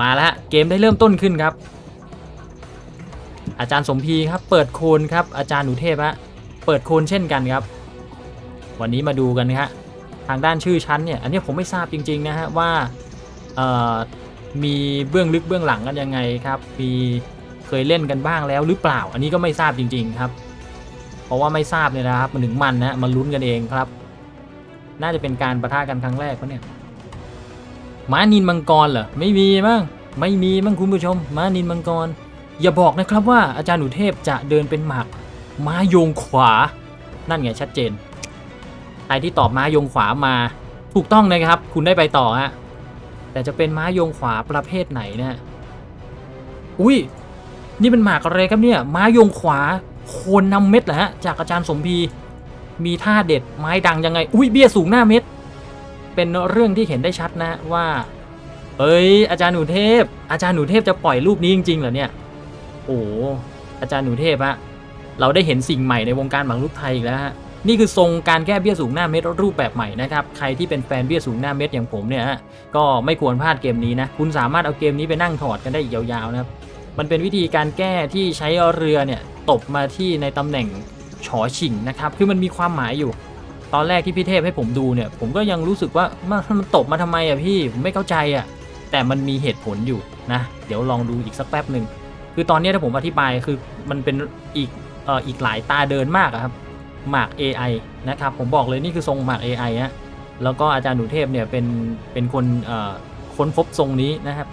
มาแล้วฮะเกมได้เริ่มต้นขึ้นครับ อาจารย์สมพีครับเปิดโคนครับอาจารย์หนูเทพฮะเปิดโคนเช่นกันครับ วันนี้มาดูกันนะฮะทางด้านชื่อชั้นเนี่ยอันนี้ผมไม่ทราบจริงๆนะฮะว่ามีเบื้องลึกเบื้องหลังกันยังไงครับมีเคยเล่นกันบ้างแล้วหรือเปล่า อันนี้ก็ไม่ทราบจริง ๆครับ เพราะว่าไม่ทราบเนี่ยนะครับมันถึงมันนะฮะมาลุ้นกันเองครับ น่าจะเป็นการประทะกันครั้งแรกปะเนี่ย ม้านินมังกรเหรอไม่มีมั้งไม่มีมั้งคุณผู้ชม ม้านินมังกร อย่าบอกนะครับว่าอาจารย์หนูเทพจะเดินเป็นหมากม้าโยงขวา นั่นไงชัดเจนใครที่ตอบม้าโยงขวามาถูกต้องนะครับ คุณได้ไปต่อฮะแต่จะเป็นม้าโยงขวาประเภทไหนเนะี่ยอุ้ยนี่เป็นหมากอะไรครับเนี่ย ม้าโยงขวาโคนนำเม็ดเหรอฮะจากอาจารย์สมพีมีท่าเด็ดไม้ดังยังไง อุ้ยเบี้ยสูงหน้าเม็ด เป็นเรื่องที่เห็นได้ชัดนะว่า เอ้ย อาจารย์หนูเทพ อาจารย์หนูเทพจะปล่อยรูปนี้จริงๆเหรอเนี่ย โอ้อาจารย์หนูเทพฮะเราได้เห็นสิ่งใหม่ในวงการหมากรุกไทยอีกแล้วฮะนี่คือทรงการแก้เบี้ยสูงหน้าเม็ดรูปแบบใหม่นะครับใครที่เป็นแฟนเบี้ยสูงหน้าเม็ดอย่างผมเนี่ยฮะก็ไม่ควรพลาดเกมนี้นะคุณสามารถเอาเกมนี้ไปนั่งถอดกันได้อีกยาวๆนะครับมันเป็นวิธีการแก้ที่ใช้เรือเนี่ยตบมาที่ในตำแหน่งฉอฉิงนะครับคือมันมีความหมายอยู่ ตอนแรกที่พี่เทพให้ผมดูเนี่ย ผมก็ยังรู้สึกว่ามันมันตบมาทำไมอะพี่ผมไม่เข้าใจอะแต่มันมีเหตุผลอยู่นะ เดี๋ยวลองดูอีกสักแป๊บหนึ่งคือตอนนี้ถ้าผมอธิบายคือมันเป็นอีกเอ่ออีกหลายตาเดินมากอะครับหมาก AI นะครับ ผมบอกเลยนี่คือทรงหมาก AI ฮะแล้วก็อาจารย์หนูเทพเนี่ยเป็นเป็นคนเอ่อค้นพบทรงนี้นะครับ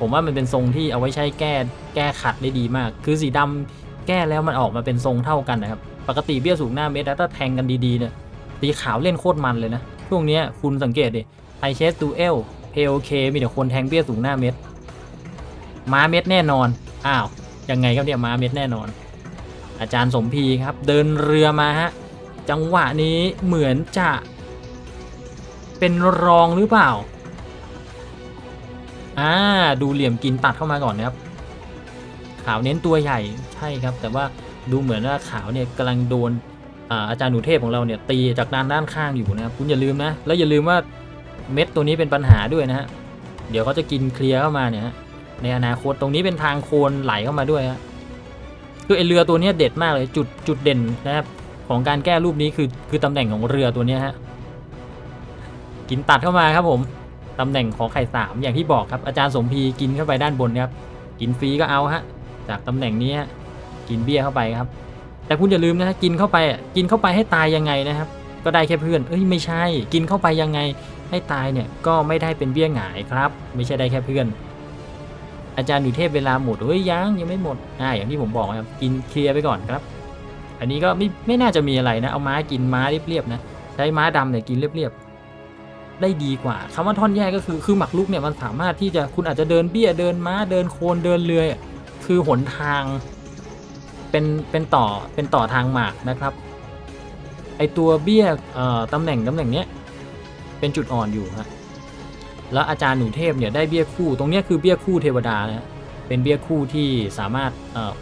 ผมว่ามันเป็นทรงที่เอาไว้ใช้แก้แก้ขัดได้ดีมาก คือสีดำแก้แล้วมันออกมาเป็นทรงเท่ากันนะครับ ปกติเบี้ยสูงหน้าเม็ดแล้วถ้าแทงกันดีๆเนี่ย สีขาวเล่นโคตรมันเลยนะ ช่วงนี้คุณสังเกตดิไทเชสตูเอลเพโอเคมีแต่คนแทงเบี้ยสูงหน้าเม็ด ม้าเม็ดแน่นอน อ้าว ยังไงครับเนี่ยม้าเม็ดแน่นอน อาจารย์สมพีครับ เดินเรือมาฮะ จังหวะนี้เหมือนจะ เป็นรองหรือเปล่า อ่า ดูเหลี่ยมกินตัดเข้ามาก่อนนะครับ ขาวเน้นตัวใหญ่ใช่ครับ แต่ว่าดูเหมือนว่าขาวเนี่ยกำลังโดน อาจารย์หนูเทพของเราเนี่ยตีจากด้านด้านข้างอยู่นะครับคุณอย่าลืมนะ แล้วอย่าลืมว่าเม็ดตัวนี้เป็นปัญหาด้วยนะฮะเดี๋ยวเขาจะกินเคลียร์เข้ามาเนี่ยในอนาคตตรงนี้เป็นทางโคลนไหลเข้ามาด้วยฮะคือไอเรือตัวนี้เด็ดมากเลยจุดจุดเด่นนะครับของการแก้รูปนี้คือคือตำแหน่งของเรือตัวนี้ฮะกินตัดเข้ามาครับผมตำแหน่งของไข่สามอย่างที่บอกครับอาจารย์สมพีกินเข้าไปด้านบนครับกินฟรีก็เอาฮะจากตำแหน่งนี้กินเบี้ยเข้าไปครับ แต่คุณอย่าลืมนะกินเข้าไปกินเข้าไปให้ตายยังไงนะครับ ก็ได้แค่เพื่อน เอ้ยไม่ใช่ กินเข้าไปยังไงให้ตายเนี่ยก็ไม่ได้เป็นเบี้ยหงายครับ ไม่ใช่ได้แค่เพื่อน อาจารย์อยู่เทพเวลาหมดเฮ้ยยังยังไม่หมดอ่าอย่างที่ผมบอกครับกินเคลียร์ไปก่อนครับ อันนี้ก็ไม่ไม่น่าจะมีอะไรนะ เอาม้ากินม้าเรียบๆนะใช้ม้าดำเนี่ยกินเรียบๆได้ดีกว่าคำว่าท่อนแยกก็คือคือหมักลุกเนี่ยมันสามารถที่จะคุณอาจจะเดินเบี้ยเดินม้าเดินโคลนเดินเรือคือหนทาง เป็นเป็นต่อเป็นต่อทางหมากนะครับ ไอตัวเบี้ยเอ่อตำแหน่งตำแหน่งเนี้ยเป็นจุดอ่อนอยู่ฮะแล้วอาจารย์หนูเทพเนี่ยได้เบี้ยคู่ตรงเนี้ยคือเบี้ยคู่เทวดานะเป็นเบี้ยคู่ที่สามารถเอ่อ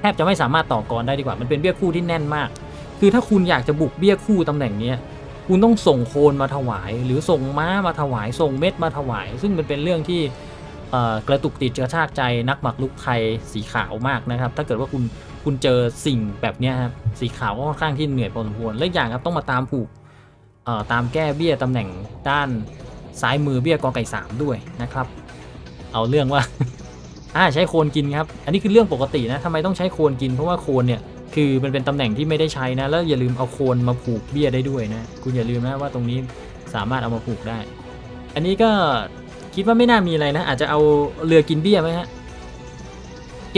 แทบจะไม่สามารถต่อกรได้ดีกว่า มันเป็นเบี้ยคู่ที่แน่นมาก คือถ้าคุณอยากจะบุกเบี้ยคู่ตำแหน่งเนี้ยคุณต้องส่งโคนมาถวาย หรือส่งม้ามาถวาย ส่งเม็ดมาถวาย ซึ่งมันเป็นเรื่องที่เอ่อกระตุกติดกระชากใจนักหมักลุกไทยสีขาวมากนะครับ ถ้าเกิดว่าคุณ คุณเจอสิ่งแบบนี้ครับสีขาวก็ค่อนข้างที่เหนื่อยพอสมควรและอีกอย่างครับต้องมาตามผูกเอ่อตามแก้เบี้ยตำแหน่งด้านซ้ายมือเบี้ยกอไก่สามด้วยนะครับ เอาเรื่องว่าอ่าใช้โคนกินครับ อันนี้คือเรื่องปกตินะทำไมต้องใช้โคนกินเพราะว่าโคนเนี่ยคือมันเป็นตำแหน่งที่ไม่ได้ใช้นะ แล้วอย่าลืมเอาโคนมาผูกเบี้ยได้ด้วยนะ คุณอย่าลืมนะว่าตรงนี้สามารถเอามาผูกได้ อันนี้ก็คิดว่าไม่น่ามีอะไรนะ อาจจะเอาเรือกินเบี้ยไหมฮะ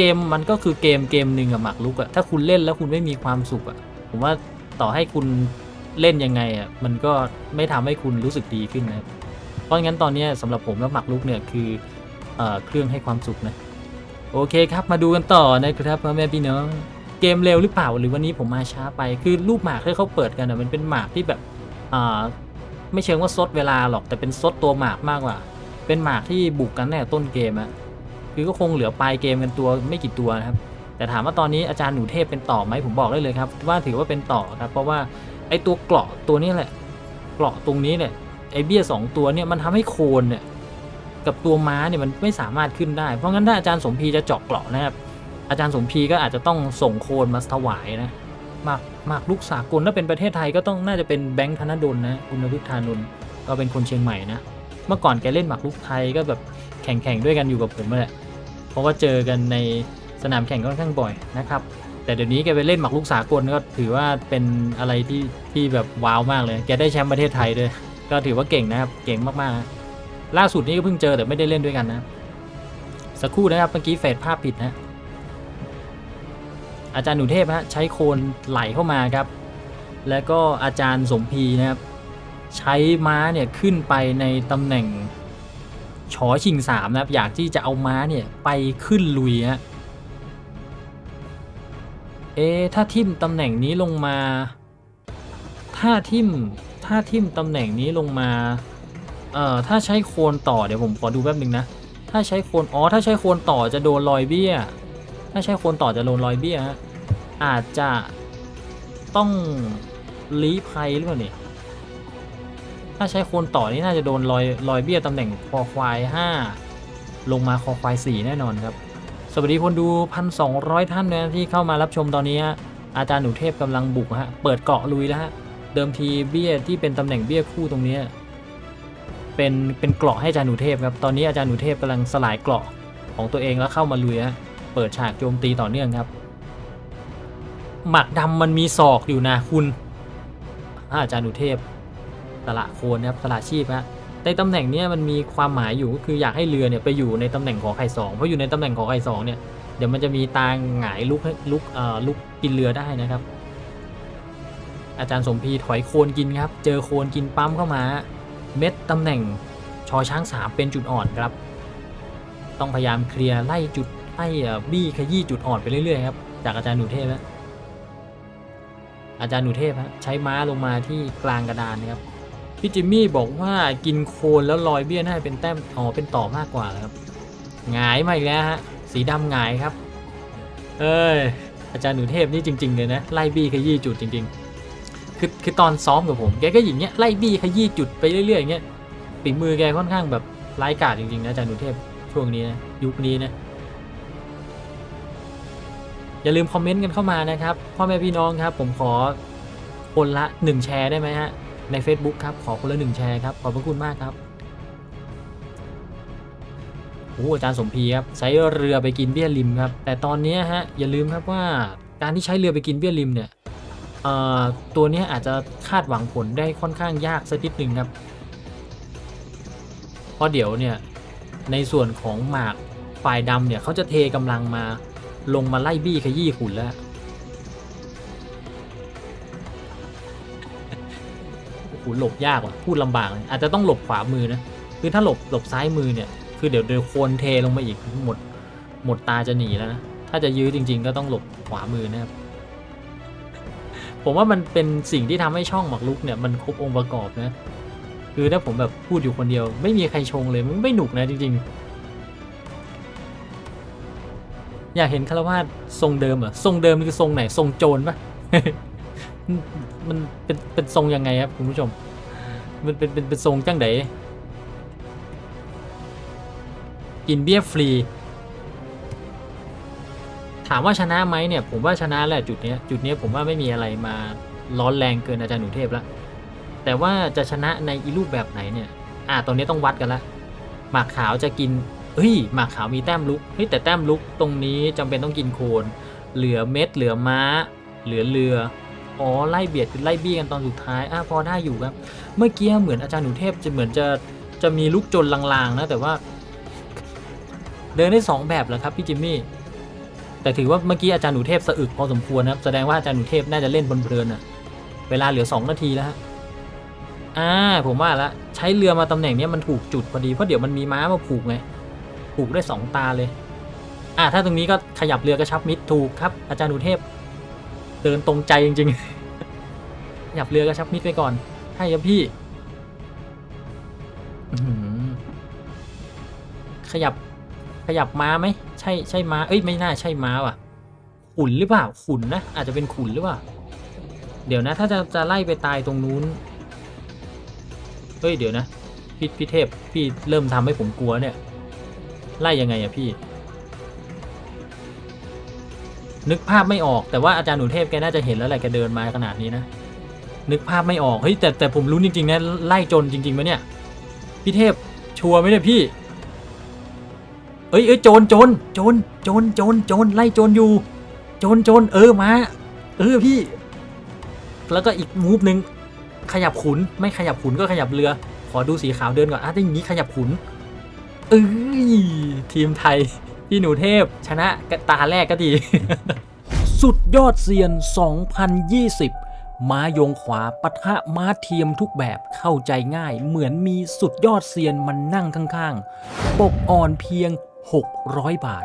กมมันก็คือเกมเกมหนึ่งอะหมากรุกอะถ้าคุณเล่นแล้วคุณไม่มีความสุขอะผมว่าต่อให้คุณเล่นยังไงอะมันก็ไม่ทำให้คุณรู้สึกดีขึ้นนะเพราะงั้นตอนนี้ยสำหรับผมแล้วหมากรุกเนี่ยคือเอ่อเครื่องให้ความสุขนะโอเคครับมาดูกันต่อนะครับพ่อแม่พี่น้องเกมเร็วหรือเปล่าหรือวันนี้ผมมาช้าไปคือรูปหมากที่เขาเปิดกันอะมันเป็นหมากที่แบบอ่าไม่เชิงว่าซดเวลาหรอกแต่เป็นซดตัวหมากมากกว่า เป็นหมากที่บุกกันแน่ต้นเกมอะ คือก็คงเหลือปลายเกมกันตัวไม่กี่ตัวนะครับ แต่ถามว่าตอนนี้อาจารย์หนูเทพเป็นต่อไหมผมบอกได้เลยครับ ว่าถือว่าเป็นต่อครับ เพราะว่าไอตัวเกราะตัวนี้แหละ เกราะตรงนี้เนี่ยไอเบี้ยสองตัวเนี่ยมันทำให้โคนเนี่ยกับตัวม้าเนี่ยมันไม่สามารถขึ้นได้ เพราะงั้นถ้าอาจารย์สมพีจะเจาะเกราะนะครับ อาจารย์สมพีก็อาจจะต้องส่งโคนมาถวายนะหมากหมากลูกสากลถ้าเป็นประเทศไทยก็ต้องน่าจะเป็นแบงค์ธนดลนะคุณนฤทธานนท์ก็เป็นคนเชียงใหม่นะ เมื่อก่อนแกเล่นหมากลูกไทยก็แบบแข่งๆด้วยกันอยู่กับผมแหละ เพราะว่าเจอกันในสนามแข่งค่อนข้างบ่อยนะครับ แต่เดี๋ยวนี้แกไปเล่นหมากลูกสากลก็ถือว่าเป็นอะไรที่ที่แบบว้าวมากเลย แกได้แชมป์ประเทศไทยด้วย ก็ถือว่าเก่งนะครับ เก่งมากๆ ล่าสุดนี้ก็เพิ่งเจอแต่ไม่ได้เล่นด้วยกันนะ สักครู่นะครับเมื่อกี้เฟดภาพผิดนะ อาจารย์หนูเทพฮะใช้โคนไหลเข้ามาครับ แล้วก็อาจารย์สมพีนะครับ ใช้ม้าเนี่ยขึ้นไปในตำแหน่ง ชอชิงสามนะครับ อยากที่จะเอาม้าเนี่ยไปขึ้นลุยฮะเอะถ้าทิมตำแหน่งนี้ลงมา ถ้าทิมถ้าทิมตำแหน่งนี้ลงมา เอ่อ ถ้าใช้โคนต่อเดี๋ยวผมขอดูแป๊บนึงนะ ถ้าใช้โคนอ๋อ ถ้าใช้โคนต่อจะโดนรอยเบี้ย ถ้าใช้โคนต่อจะโดนรอยเบี้ยฮะ อาจจะต้องลีภัยหรือเปล่าเนี่ย ถ้าใช้โคนต่อนี่น่าจะโดนรอยรอยเบี้ยตำแหน่งคอควาย 5 ลงมาคอควาย 4 แน่นอนครับ สวัสดีคนดู 1,200 ท่านนะที่เข้ามารับชมตอนนี้ฮะอาจารย์หนูเทพกำลังบุกฮะเปิดเกาะลุยแล้วฮะเดิมทีเบี้ยที่เป็นตำแหน่งเบี้ยคู่ตรงนี้ เป็นเป็นเกราะให้อาจารย์หนูเทพครับตอนนี้อาจารย์หนูเทพกำลังสลายเกราะของตัวเองแล้วเข้ามาลุยฮะเปิดฉากโจมตีต่อเนื่องครับ หมักดำมันมีศอกอยู่นะคุณอ่าอาจารย์หนูเทพ สละโคนนะครับสละชีพฮะในตำแหน่งนี้มันมีความหมายอยู่ก็คืออยากให้เรือเนี่ยไปอยู่ในตำแหน่งของไข่สองเพราะอยู่ในตำแหน่งของไข่สองเนี่ยเดี๋ยวมันจะมีตาหงายลุกให้ลุกเอ่อลุกกินเรือได้นะครับ อาจารย์สมพีถอยโคนกินครับ เจอโคนกินปั๊มเข้ามา เม็ดตำแหน่งชอช้างสามเป็นจุดอ่อนครับ ต้องพยายามเคลียร์ไล่จุดไล่บี้ขยี้จุดอ่อนไปเรื่อยๆครับจากอาจารย์หนูเทพนะอาจารย์หนูเทพฮะใช้ม้าลงมาที่กลางกระดานนะครับ พี่จิมมี่บอกว่ากินโคลนแล้วลอยเบี้ยน่าเป็นแต้มอ๋อเป็นต่อมากกว่าแล้วครับหงายมาอีกแล้วฮะสีดำหงายครับ เอ้ยอาจารย์หนูเทพนี่จริง ๆ เลยนะไล่บี้ขยี้จุดจริง ๆ คือคือตอนซ้อมกับผมแกก็อย่างเงี้ยไล่บี้ขยี้จุดไปเรื่อยๆอย่างเงี้ยฝีมือแกค่อนข้างแบบร้ายกาจจริงๆนะอาจารย์หนูเทพช่วงนี้นะยุคนี้นะอย่าลืมคอมเมนต์กันเข้ามานะครับพ่อแม่พี่น้องครับ ผมขอคนละหนึ่งแชร์ได้ไหมฮะ ใน Facebook ครับ ขอคนละหนึ่งแชร์ครับ ขอบพระคุณมากครับโอ้อาจารย์สมพีครับใช้เรือไปกินเบี้ยริมครับ แต่ตอนนี้ฮะอย่าลืมครับว่าการที่ใช้เรือไปกินเบี้ยริมเนี่ยตัวนี้อาจจะคาดหวังผลได้ค่อนข้างยากสักนิดหนึ่งครับเพราะเดี๋ยวเนี่ยในส่วนของหมากฝ่ายดำเนี่ยเขาจะเทกำลังมาลงมาไล่บี้ขยี้ขุนแล้ว หหลบยากว่ะพูดลำบากเลยอาจจะต้องหลบขวามือนะคือถ้าหลบหลบซ้ายมือเนี่ยคือเดี๋ยวเดี๋ยวโคนเทลงมาอีกหมดหมดตาจะหนีแล้วนะถ้าจะยื้อจริง ๆ ก็ต้องหลบขวามือนะครับผมว่ามันเป็นสิ่งที่ทำให้ช่องหมักลุกเนี่ยมันครบองค์ประกอบนะคือถ้าผมแบบพูดอยู่คนเดียว ไม่มีใครชงเลยมันไม่หนุกนะจริง ๆ อยากเห็นคารวาสทรงเดิมเหรอทรงเดิมคือทรงไหนทรงโจรปะมันเป็นเป็นทรงยังไงครับคุณผู้ชม มันเป็นเป็นเป็นทรงจังไดกินเบี้ยฟรี ถามว่าชนะไหมเนี่ยผมว่าชนะแหละจุดเนี้ยจุดเนี้ยผมว่าไม่มีอะไรมาร้อนแรงเกินอาจารย์หนูเทพล้วแต่ว่าจะชนะในอีรูปแบบไหนเนี่ย อ่าตอนนี้ต้องวัดกันละหมากขาวจะกินเฮ้ยหมากขาวมีแต้มลุกเฮ้ยแต่แต้มลุกตรงนี้จำเป็นต้องกินโคน เหลือเม็ดเหลือม้า เหลือเรือ อ๋อไล่เบียดคือไล่บี้กันตอนสุดท้ายอะพอได้อยู่ครับ เมื่อกี้เหมือนอาจารย์หนูเทพจะเหมือนจะจะมีลูกจนลางๆนะแต่ว่า เดินได้สองแบบแหละครับพี่จิมมี่แต่ถือว่าเมื่อกี้อาจารย์หนูเทพสะอึกพอสมควรนะครับแสดงว่าอาจารย์หนูเทพน่าจะเล่นเพลินๆอะเวลาเหลือสองนาทีแล้วฮะอ่าผมว่าละใช้เรือมาตำแหน่งนี้มันถูกจุดพอดีเพราะเดี๋ยวมันมีม้ามาผูกไงผูกได้สองตาเลยอ่าถ้าตรงนี้ก็ขยับเรือกระชับมิดถูกครับอาจารย์หนูเทพ เดินตรงใจจริงๆขยับเรือกระชับมิดไปก่อนใช่ครับพี่ ขยับ ขยับม้าไหม ใช่ใช่ม้า เอ้ยไม่น่าใช่ม้าว่ะ ขุนหรือเปล่า ขุนนะ อาจจะเป็นขุนหรือเปล่า เดี๋ยวนะ ถ้าจะจะไล่ไปตายตรงนู้น เฮ้ยเดี๋ยวนะ พี่พี่เทพ พี่เริ่มทำให้ผมกลัวเนี่ย ไล่ยังไงอะพี่ นึกภาพไม่ออกแต่ว่าอาจารย์หนูเทพแกน่าจะเห็นแล้วแหละแกเดินมาขนาดนี้นะนึกภาพไม่ออกเฮ้ยแต่แต่ผมรู้จริงๆนะไล่จรจริงๆไหมเนี่ยพี่เทพชัวร์ไหมเนี่ยพี่ เอ้ยเอ้ยโจรโจรโจรโจรโจรโจรไล่โจรอยู่ โจรโจรเออมาเออพี่ แล้วก็อีกมูฟหนึ่งขยับขุนไม่ขยับขุนก็ขยับเรือ ขอดูสีขาวเดินก่อนอะถ้าอย่างนี้ขยับขุนเอ้ยทีมไทย พี่หนูเทพชนะตาแรกก็ดี สุดยอดเซียน 2020 ม้ายงขวาปะทะม้าเทียมทุกแบบเข้าใจง่าย เหมือนมีสุดยอดเซียนมันนั่งข้างๆ ปกอ่อนเพียง 600 บาท